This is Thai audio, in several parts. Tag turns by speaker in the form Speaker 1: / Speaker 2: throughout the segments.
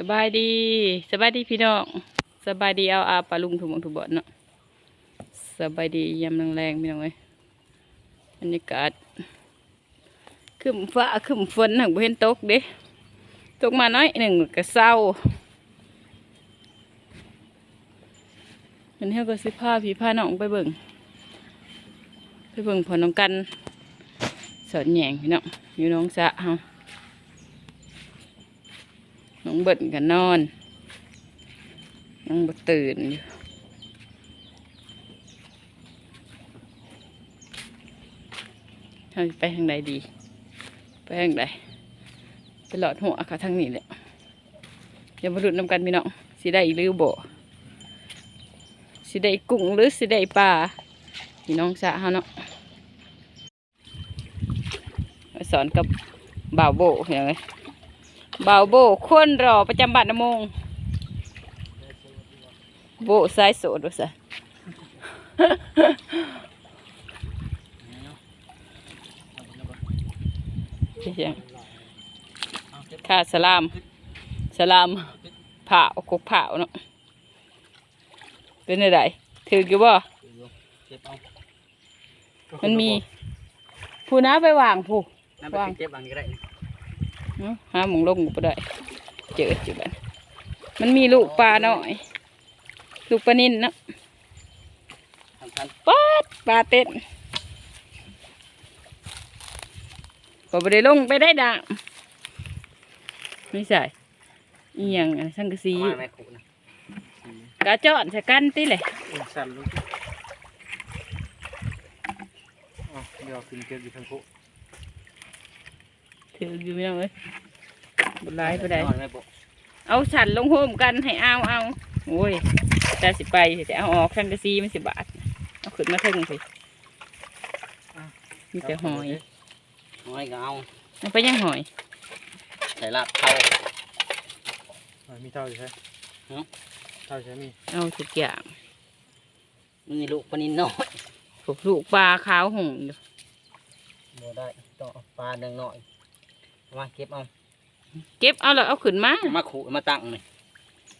Speaker 1: สบายดีสบายดีพี่น้องสบายดีเอาอาปลาลุงถุงมังถุบอนเนาะสบายดียามแรงๆพี่น้องเอ้ยบรรยากาศขึ้นฟ้าขึ้นฝนหักบ่เห็นตกเด้ตกมาน้อยหนึ่งก็เศร้ามันเท่ากับสิพาพี่พาน้องไปเบิ่งไปเบิ่งพอน้องกันสอนแหยงพี่น้องอยู่น้องสะเฮา องเบิดกันนอนน้องบ่ตื่นอยู่ไปทางใดดี ไปทางใดไปหลอดหัวค่ะทางนี้แหละอย่ามาลุ้นนำกันพี่น้องสิได้หรือบ่สิได้กุ้งหรือสิได้ปลาพี่น้องสะเฮาเนาะสอนกับบ่าวโบเห็นไหม บ่าวโบคนรอประจำบัตรนำมง โบสายโสดว่าซะเสียงค่าสลาม สลามผ่าเอากกผ่าเนาะเป็นอะไรถือกี่บ่
Speaker 2: เก็บเอา
Speaker 1: มันมี ผู้น้าไปวางผู้
Speaker 2: น้ำไป
Speaker 1: วาง
Speaker 2: เก็บอันนี้ก็ได้
Speaker 1: เนาะ หาหมองลงก็บ่ได้ เจอจุดนั้นมันมีลูกปลาหน่อย ลูกปลานิ่นเนาะ
Speaker 2: ทำทัน
Speaker 1: ป๊าดปลาเต้นก็บ่ได้ลงไปได้ด่างไม่ใช่อีหยังอันสังกะสี
Speaker 2: มาแม่ขู่นะ
Speaker 1: กาจอนใส่กันติเลย
Speaker 3: สั่นลงอ๋อเดี๋ยวขึ้นเก็บอยู่ทางโค
Speaker 1: ถืออยู่ไม่ต้องเลยบนไล่ไปได้
Speaker 2: นอนแม่บอก
Speaker 1: เอาฉันลงโฮมกันให้เอาเอาโอ้ยแต่สิไปแต่เอาออกสังกะสีมันสิบาทเอาขึ้นมาเทึงสิมีแต่หอย
Speaker 2: น้อยก็เอา
Speaker 1: เอาไปยังหอย
Speaker 2: ใส่ลาบเท่า
Speaker 3: อ่ามีเท่าอยู่ใช่
Speaker 2: ฮะ
Speaker 3: เท่าใช่มี
Speaker 1: เอาทุกอย่าง
Speaker 2: มีลูกปลานินน้อย
Speaker 1: พวกลูกปลาขาวหงอยู่
Speaker 2: บ่ได้ต้องเอาปลาเดังน้อยเอา มาเก็บเอา
Speaker 1: เก็บเอาแล้วเอาขึ้นมา
Speaker 2: เอามาขู่มาตั้งเลย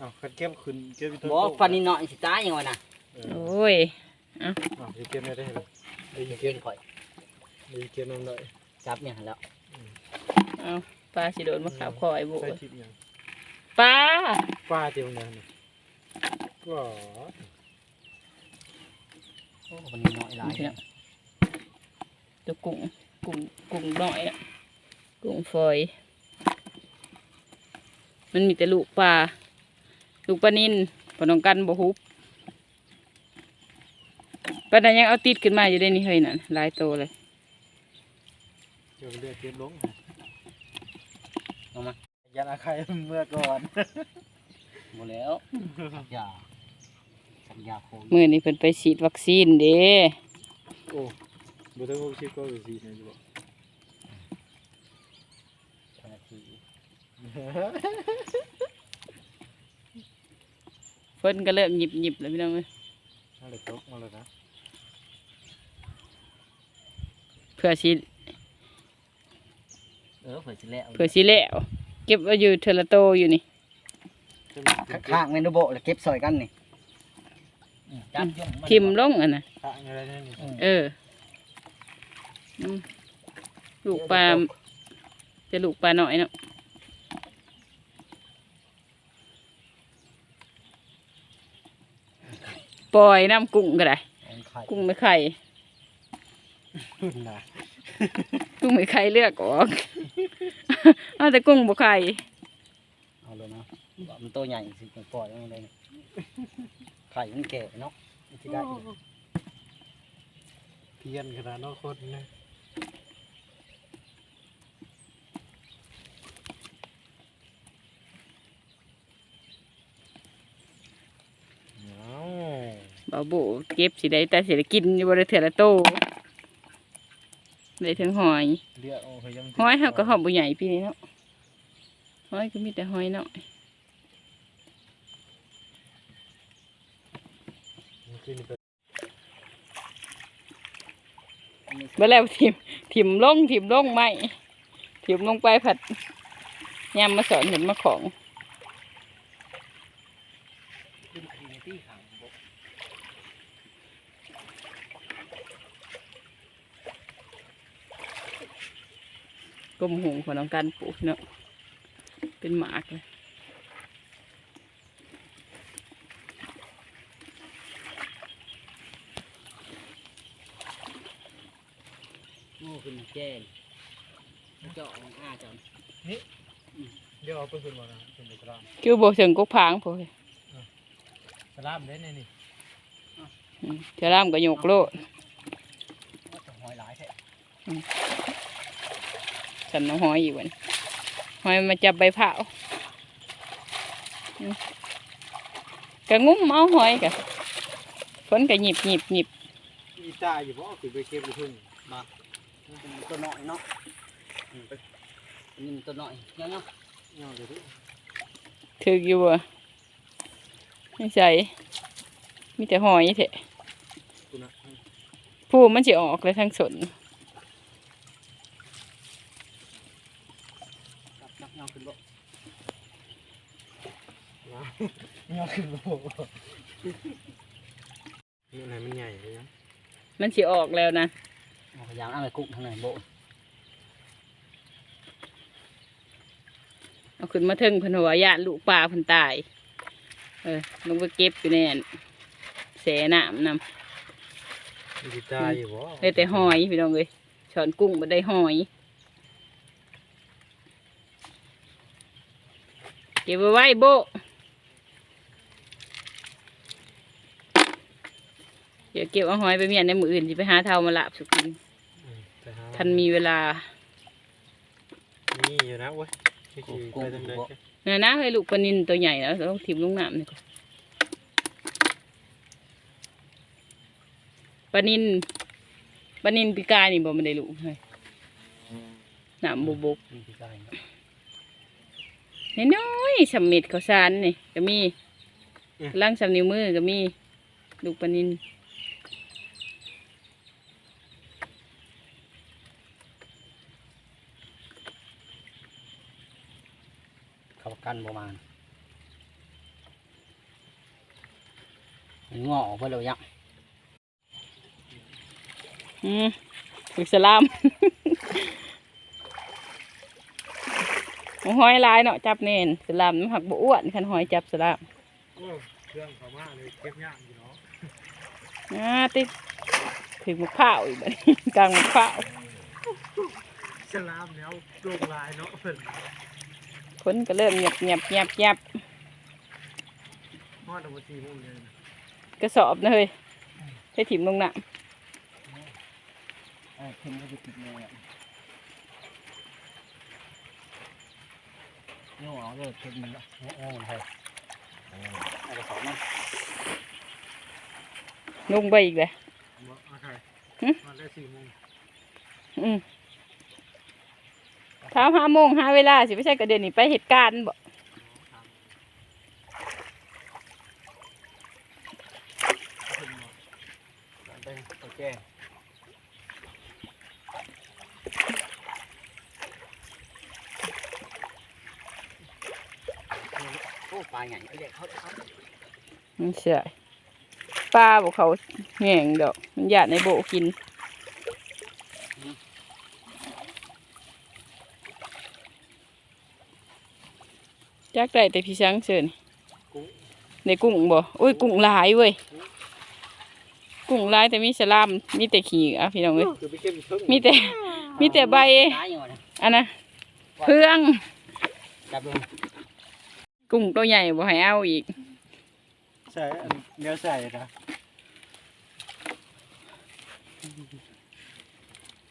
Speaker 3: อ้าวคันเก็บขึ้นเก็บอยู่ทาง
Speaker 2: บ่
Speaker 3: โค
Speaker 2: ปลานินน้อยสิตายยังไงนะ
Speaker 3: เออ
Speaker 1: โอ้ย
Speaker 3: อ้าวจะเก็บไม่ได้เลย
Speaker 2: เดี๋ยวเก็บข่อย
Speaker 3: มีเก็บน้ำเลย
Speaker 2: จับเนี่ยแล้ว
Speaker 1: เอาปลาสิโดนมาขับคอยบุ
Speaker 3: ใส่ทิพย์ยัง
Speaker 1: ปลา
Speaker 3: ป้าเตียวงานนี่ก็
Speaker 2: โอ้ปลานินน้อยหลาย
Speaker 1: เนี่ยตัวกุ้งกุ้งกุ้งน้อยอะ กุ้งฝอย มันมีแต่ลูกปลา ลูกปลานินปลาน้องกันบ่ฮุบปลานั้นยังเอาติดขึ้นมาอยู่ได้นี่เฮ้ยนั่นหลายโตเลย
Speaker 3: เดี๋ยวเรียกเก็บลง
Speaker 2: เอามา
Speaker 3: ยันอาใครเมื่อก่อน
Speaker 2: หมดแล้วสัญญาสัญญาโควิด
Speaker 1: มื่อนี้เพิ่นไปฉีดวัคซีนเด้
Speaker 3: โอ้บุตรพวกชิปก็อยู่สี่นะจะบอก
Speaker 2: นาที
Speaker 1: เพิ่นก็เริ่มหยิบหยิบแล้วพี่น้องเอ้ย
Speaker 3: นั่นเลยตกมาแล้วนะ
Speaker 1: เพื่อสิ
Speaker 2: เออเผื่อสิแล้ว
Speaker 1: เพื่อสิแล้วเก็บไว้อยู่เทอละโตอยู่นี่
Speaker 3: จะมีเก็บ
Speaker 2: ข้างเมนูโบะแล้วเก็บซอยกันนี่จับย่องน
Speaker 1: ทิมลงอะนะ
Speaker 3: ข้างอะไรนั่นนี่
Speaker 1: เอออืมลูกปลาจะลูกปลาหน่อยเนาะ ปล่อยน้ำกุ้งก็ได้
Speaker 2: เอาไข่
Speaker 1: กุ้งไม่ไข่
Speaker 3: นะ
Speaker 1: กุ้งไม่ไข่เลือกออกเอาแต่กุ้งบ่ไข่
Speaker 2: เอาเลยนะว่ามันตัวใหญ่สิจังปล่อยมันเลยนะไข่มันแก่เนาะมันสิได้อยู่
Speaker 3: เพียนขนาดนอกคนนะ
Speaker 1: บ่าวโบเก็บสิได้แต่สิได้กินอยู่บ่ได้เถื่อละโตได้ถึงหอย
Speaker 3: เรียกโอ้ยยัง
Speaker 1: หอยเฮาก็หอมบ่ใหญ่พี่นี่เนาะหอยก็มีแต่หอยเนาะ
Speaker 3: ขึ้นไป
Speaker 1: เมื่อแล้วทิมทิมลงทิมลงไม่ทิมลงไปผัดยำมาสอนเห็นมาของ กลมหงของน้องกันปลูกเนาะเป็นหมากเลย
Speaker 2: โง่ขึ้นมาแจ้งเจาะของอ้าเจ้า
Speaker 3: เดี๋ยวเอาไปขึ้นมานะขึ้นไปสลาม
Speaker 1: คือโบเชิงกกพางพวกนี้
Speaker 3: สลามเด้นี่นี่
Speaker 1: อืมจะร่ามก็โยกโลด
Speaker 2: ว่าจะหอยหลายแท้
Speaker 1: ฉันน้องหอยอยู่วันหอยมาจับใบเผาอืมกะงุ้มเอาหอยกะฝนกะหยิบหยิบหยิบ
Speaker 3: อีตาอยู่บ่ขึ้นไปเก็บอยู่เพิ่ง
Speaker 2: มามันเป็นตัวน้อยเนาะอืมไปนี่มันตัวน้อยเนาะเนาะ
Speaker 3: เงาเดี๋ยวดู
Speaker 1: ถืออยู่บ่ไม่ใช่มีแต่หอยเถอะ
Speaker 3: คุณนะ
Speaker 1: ผู้มันจะออกเลยทั้งสน
Speaker 2: จับจับเงาขึ้นบ่
Speaker 3: เงาขึ้นโบนี่ไหนมันใหญ่เลยนะ
Speaker 1: มันจะออกแล้วนะ
Speaker 2: เอาพยายามเอาไปกุ้งทางไหนโบ
Speaker 1: เอาขึ้นมาเทิงเพันหัวญาติลูกปลาเพันตาย เออลงไปเก็บอยู่ในนั่นแสน้ำนำ
Speaker 3: อีตาอยู่บ่
Speaker 1: ได้แต่หอยพี่น้องเลยช้อนกุ้งมาได้หอย เก็บไว้ไว้โบะเดี๋ยวเก็บเอาหอยไปเมียนในมืออื่นจะไปหาเท่ามาลาบสุกิน
Speaker 3: อืมแต่หา
Speaker 1: ทันมีเวลา
Speaker 3: นี่อยู่นะเว้ยที่ขี่ไปทางใดกัน
Speaker 1: เนี่ยนะให้ลูกปลานินตัวใหญ่แล้วต้องถิ่มลงน้ำนี่ก่อนปลานินปลานินปีกายนี่บ่มันได้ลูกให้น้ำบบก
Speaker 2: นี่พี่กายเนาะ
Speaker 1: น้อยๆสำเม็ดข้าวสารนี่ก็มีล่างสำนิ้วมือก็มีลูกปลานิน
Speaker 2: เขาประกันประมาณมันงอออกไปเลยยัง
Speaker 1: อืมฝึกสลามหอยหลายเนาะจับเน่นสลามมันหักบอ้วนคันหอยจับสลาม
Speaker 3: โอ้เครื่องเขามาเลยเก็บยากอยู่เนาะ
Speaker 1: อ่าติถึงมะพร้าวอีกบัดนี้กลางมะพร้าว
Speaker 3: สลามแล้วลงลายเนาะเพิ่น
Speaker 1: ค นก็เริ่มเงียบเงียบเงียบเงียบ
Speaker 3: ฮอดเอาบ่4โมงเลยนะ
Speaker 1: กระสอบนะเฮ้ยให้ถิ่มลงน้
Speaker 2: เออเพิ่นก็จะติดเลยอะโย่เอาเลยเพิ่นมันละโอ้โหมันไทยเอาไปสองมันำ
Speaker 1: ลงไปอีกเลย
Speaker 3: บ่อาใคร
Speaker 1: หึ
Speaker 3: มาได้4โมง
Speaker 1: อืมเช้าห้าโมงห้าเวลาสิไม่ใช่กระเด็นนี่ไปเหตุการณ์บ่
Speaker 2: ไปโอเคโอ้ปลาใหญ่เรียกเขาเขา
Speaker 1: ไม่ใช่ปลาบอกเขาแง่งดอกมันหยาดในโบกิน จักได้แต่พี่ช้างเชิญ
Speaker 3: กุ้ง
Speaker 1: ในกุ้งบ่อุ้ยกุ้งหลายเว้ยกุ้งหลายแต่มีสลามมีแต่ขี้อะพี่น้องเอ้ย
Speaker 3: คือไปเก็บอยู่เพิ่ง
Speaker 1: มีแต่มีแต่ใบ
Speaker 2: ตายอยู่นะ
Speaker 1: อันนะเพื่อง
Speaker 2: จับลง
Speaker 1: กุ้งตัวใหญ่บ่ให้เอาอีก
Speaker 3: ใส่อันเดี๋ยวใส่นะ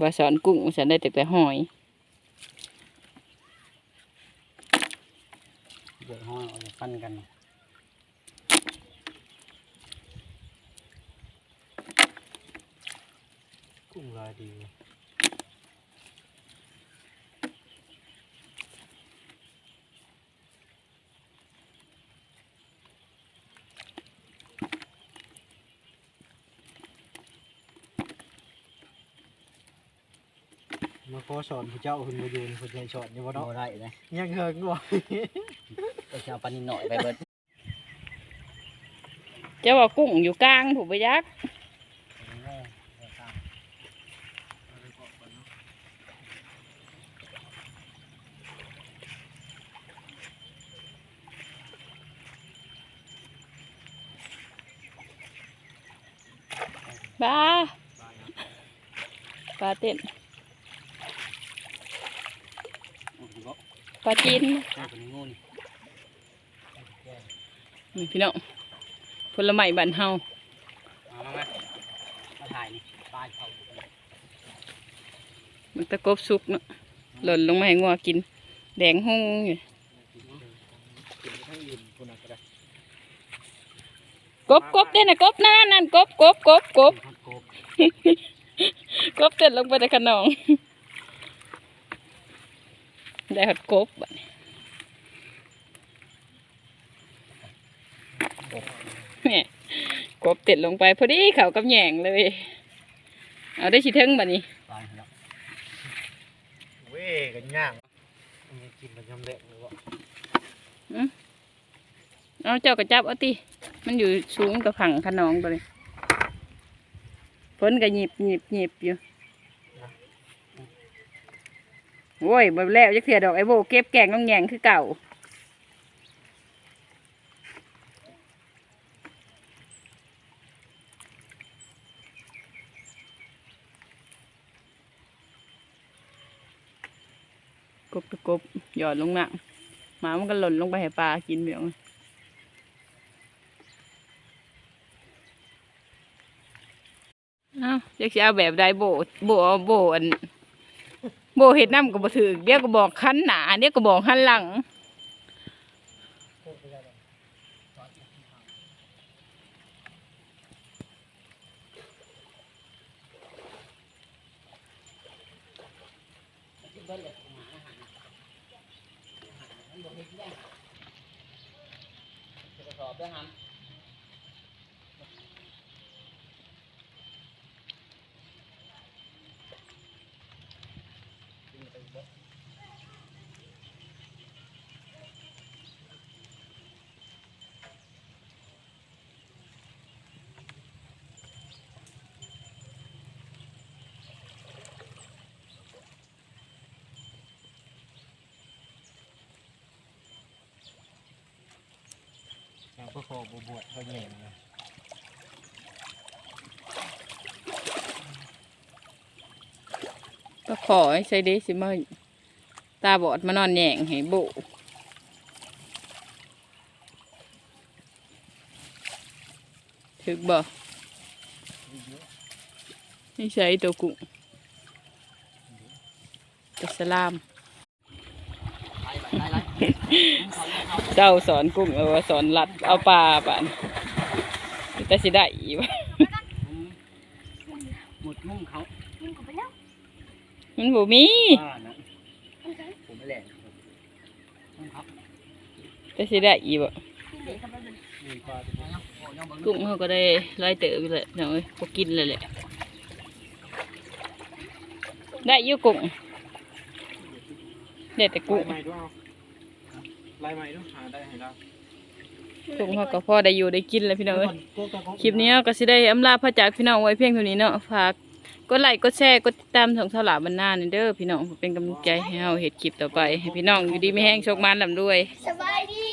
Speaker 1: ว่าสอนกุ้งฉันได้แต่แต่หอย
Speaker 2: ดี๋ยวห้อยเอาไปฟันกัน
Speaker 3: กุ้งลายดีเว้ยมาขอสอนพระเจ้าคุณมาอยู่ในคนใจสอนอยู่บ่
Speaker 2: โด
Speaker 3: เนาะ
Speaker 2: ได้เลย
Speaker 3: ยังเฮิงบ่
Speaker 2: ไปเอาปลานินหน่อยไปเบิดเจ้า
Speaker 1: ว่ากุ้งอยู่กลางผูกไปยักษ์ปลาปลาเต้นปลาจีน
Speaker 2: นงูนี่
Speaker 1: นี่พี่น้องผลไม้บ้านเฮา
Speaker 2: มามามามาถ่ายนี่ปลาเขา
Speaker 1: มันตะกบสุกเนาะหล่นลงมาให้งัวกิน แดงห้องอยู่
Speaker 3: กินทั้งอื่นคนนั้นก็ได้
Speaker 1: กบกบเด้นะกบนั่นนั่นกบกบกบกบ
Speaker 2: ทอดโกบ
Speaker 1: กบเต้นลงไปในขนองได้หัดกบบัดนี้แหม่ กบเต้นลงไปพอดีเขากับแหย่งเลย เอาได้ชิเทิงบัดนี้
Speaker 2: ตายแล้ว
Speaker 3: เว้ยกันย่างมีกินมันยำเละเลยวะ
Speaker 1: เอาเจ้ากระจับเอาติมันอยู่สูงกับผังขนองตัวนี้ฝนก็หยิบหยิบหยิบอยู่โว้ยบ่แล้วจะเสียดอกไอ้โบเก็บแกงน้องแยงคือเก่า กบตะกบห ยอดลงน้ำหมามันก็หล่นลงไปให้ปลากินเบี้ยงเอ้าอยากจะเอาแบบใดโบโบโบอันโบเห็ดน้ำก็บ่ถือเดี๋ยวก็บอกคันหนาเดี๋ยวก็บอกคันหลัง
Speaker 2: จะกระส อบด้วยฮัน อย่างพวกคอบวชเขาเหน่งเลย
Speaker 1: ก็ขอให้ใส่เดสิมาตาบอดมานอนแย่งให้โบถึกบ่นี่ใส่ตัวกุ้งตัสลาม
Speaker 2: ไล่ไล่ไล่
Speaker 1: เจ้าสอนกุ้งเออสอนลัดเอาปลาป่านแต่สิได้อีวะ
Speaker 2: หมดมุ่งเขา
Speaker 1: มันบ่มี
Speaker 2: บ้านะผมไม่แหลกมุ่งครับ
Speaker 1: แต่สิได้อีวะ
Speaker 3: มีปลาที่
Speaker 1: กุ้งเขาก็ได้ไล่เต๋อไปเลยเนาะเอ้ยพอกินเลยแหละได้อยู่กุ้งได้แต่กุ้ง
Speaker 3: ไล่ใหม่ด้วยเอาไล่ใหม่ด้วยหาได้ให้เรา
Speaker 1: กุ้งเขาก็พอได้อยู่ได้กินเลยพี่น้องเอ้ยคลิปนี้เราก็สิได้อำลาพระจากพี่น้องไว้เพียงเท่านี้เนาะฝากกดไลค์กดแชร์กดติดตามของสลาบรรณานี่เด้อพี่น้องเป็นกำลังใจให้เราเห็ดคลิปต่อไปให้พี่น้องอยู่ดีไม่แห้งโชคมันลำด้วย
Speaker 4: สบายดี